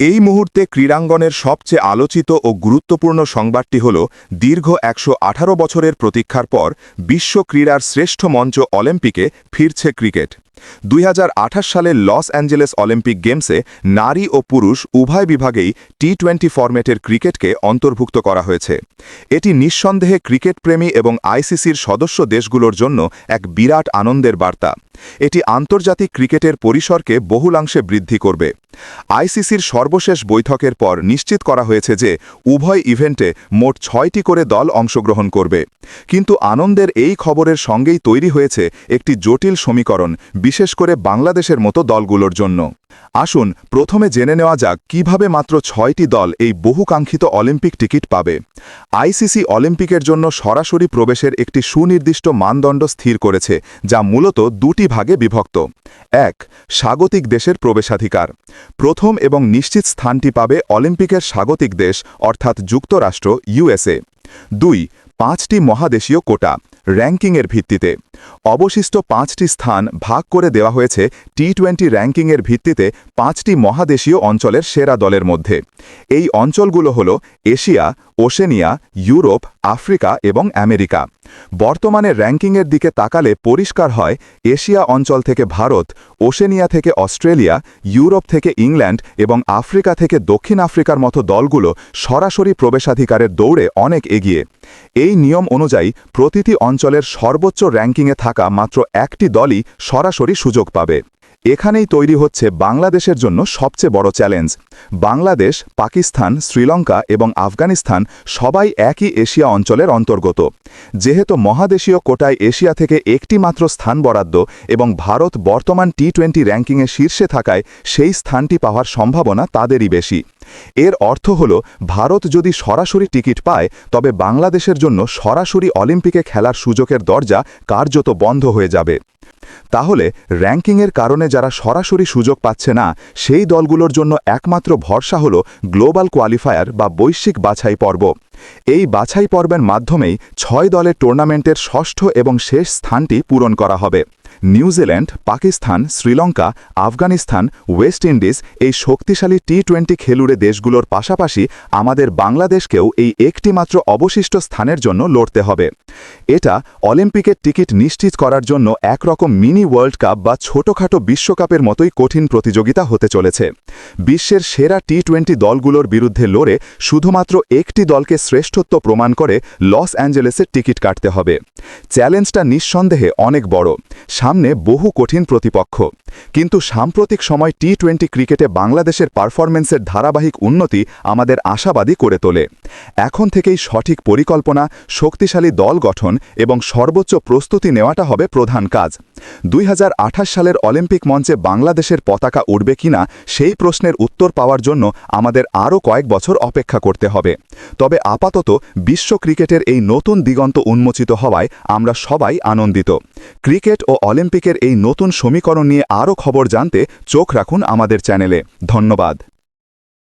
এই মুহূর্তে ক্রীড়াঙ্গনের সবচেয়ে আলোচিত ও গুরুত্বপূর্ণ সংবাদটি হল দীর্ঘ একশো আঠারো বছরের প্রতীক্ষার পর বিশ্ব ক্রীড়ার শ্রেষ্ঠ মঞ্চ অলিম্পিকে ফিরছে ক্রিকেট। দুই সালের লস অ্যাঞ্জেলেস অলিম্পিক গেমসে নারী ও পুরুষ উভয় বিভাগেই টি টোয়েন্টি ফরম্যাটের ক্রিকেটকে অন্তর্ভুক্ত করা হয়েছে। এটি নিঃসন্দেহে ক্রিকেটপ্রেমী এবং আইসিসির সদস্য দেশগুলোর জন্য এক বিরাট আনন্দের বার্তা। এটি আন্তর্জাতিক ক্রিকেটের পরিসরকে বহুলাংশে বৃদ্ধি করবে। আইসিসির সর্বশেষ বৈঠকের পর নিশ্চিত করা হয়েছে যে উভয় ইভেন্টে মোট ছয়টি করে দল অংশগ্রহণ করবে। কিন্তু আনন্দের এই খবরের সঙ্গেই তৈরি হয়েছে একটি জটিল সমীকরণ বিশেষ করে বাংলাদেশের মতো দলগুলোর জন্য। আসুন, প্রথমে জেনে নেওয়া যাক কীভাবে মাত্র ছয়টি দল এই বহুকাঙ্ক্ষিত অলিম্পিক টিকিট পাবে। আইসিসি অলিম্পিকের জন্য সরাসরি প্রবেশের একটি সুনির্দিষ্ট মানদণ্ড স্থির করেছে, যা মূলত দুটি ভাগে বিভক্ত। এক, স্বাগতিক দেশের প্রবেশাধিকার। প্রথম এবং নিশ্চিত স্থানটি পাবে অলিম্পিকের স্বাগতিক দেশ, অর্থাৎ যুক্তরাষ্ট্র, ইউএসএ। দুই, পাঁচটি মহাদেশীয় কোটা। র্যাঙ্কিংয়ের ভিত্তিতে। অবশিষ্ট পাঁচটি স্থান ভাগ করে দেওয়া হয়েছে টি টোয়েন্টি র্যাঙ্কিংয়ের ভিত্তিতে পাঁচটি মহাদেশীয় অঞ্চলের সেরা দলের মধ্যে। এই অঞ্চলগুলো হল এশিয়া ওশেনিয়া, ইউরোপ, আফ্রিকা এবং আমেরিকা। বর্তমানে র্যাঙ্কিংয়ের দিকে তাকালে পরিষ্কার হয় এশিয়া অঞ্চল থেকে ভারত, ওশেনিয়া থেকে অস্ট্রেলিয়া, ইউরোপ থেকে ইংল্যান্ড এবং আফ্রিকা থেকে দক্ষিণ আফ্রিকার মতো দলগুলো সরাসরি প্রবেশাধিকারের দৌড়ে অনেক এগিয়ে। এই নিয়ম অনুযায়ী প্রতিটি অঞ্চলের সর্বোচ্চ র্যাঙ্কিংয়ে থাকা মাত্র একটি দলই সরাসরি সুযোগ পাবে। এখানেই তৈরি হচ্ছে বাংলাদেশের জন্য সবচেয়ে বড় চ্যালেঞ্জ। বাংলাদেশ, পাকিস্তান, শ্রীলঙ্কা এবং আফগানিস্তান সবাই একই এশিয়া অঞ্চলের অন্তর্গত। যেহেতু মহাদেশীয় কোটায় এশিয়া থেকে একটি মাত্র স্থান বরাদ্দ এবং ভারত বর্তমান টি টোয়েন্টি র্যাঙ্কিংয়ে শীর্ষে থাকায় সেই স্থানটি পাওয়ার সম্ভাবনা তাদেরই বেশি। এর অর্থ হল, ভারত যদি সরাসরি টিকিট পায়, তবে বাংলাদেশের জন্য সরাসরি অলিম্পিকে খেলার সুযোগের দরজা কার্যত বন্ধ হয়ে যাবে। তাহলে র্যাঙ্কিংয়ের কারণে যারা সরাসরি সুযোগ পাচ্ছে না, সেই দলগুলোর জন্য একমাত্র ভরসা হল গ্লোবাল কোয়ালিফায়ার বা বৈশ্বিক বাছাই পর্ব। এই বাছাই পর্বের মাধ্যমেই ছয় দলের টুর্নামেন্টের ষষ্ঠ এবং শেষ স্থানটি পূরণ করা হবে। New Zealand Pakistan, Sri Lanka, Afghanistan, West Indies এই শক্তিশালী টি টোয়েন্টি খেলুড়ে দেশগুলোর পাশাপাশি আমাদের বাংলাদেশকেও এই একটিমাত্র অবশিষ্ট স্থানের জন্য লড়তে হবে। এটা অলিম্পিকের টিকিট নিশ্চিত করার জন্য একরকম মিনি ওয়ার্ল্ড কাপ বা ছোটখাটো বিশ্বকাপের মতোই কঠিন প্রতিযোগিতা হতে চলেছে। বিশ্বের সেরা টি টোয়েন্টি দলগুলোর বিরুদ্ধে লড়ে শুধুমাত্র একটি দলকে শ্রেষ্ঠত্ব প্রমাণ করে লস অ্যাঞ্জেলেসের টিকিট কাটতে হবে। চ্যালেঞ্জটা নিঃসন্দেহে অনেক বড়। সামনে বহু কঠিন প্রতিপক্ষ। কিন্তু সাম্প্রতিক সময় টি টোয়েন্টি ক্রিকেটে বাংলাদেশের পারফরমেন্সের ধারাবাহিক উন্নতি আমাদের আশাবাদী করে তোলে। এখন থেকেই সঠিক পরিকল্পনা, শক্তিশালী দল গঠন এবং সর্বোচ্চ প্রস্তুতি নেওয়াটা হবে প্রধান কাজ। দুই হাজার আঠাশ সালের অলিম্পিক মঞ্চে বাংলাদেশের পতাকা উড়বে কিনা সেই প্রশ্নের উত্তর পাওয়ার জন্য আমাদের আরও কয়েক বছর অপেক্ষা করতে হবে। তবে আপাতত বিশ্ব ক্রিকেটের এই নতুন দিগন্ত উন্মোচিত হওয়ায় আমরা সবাই আনন্দিত। ক্রিকেট ও অলিম্পিকের এই নতুন সমীকরণ নিয়ে আরও খবর জানতে চোখ রাখুন আমাদের চ্যানেলে। ধন্যবাদ।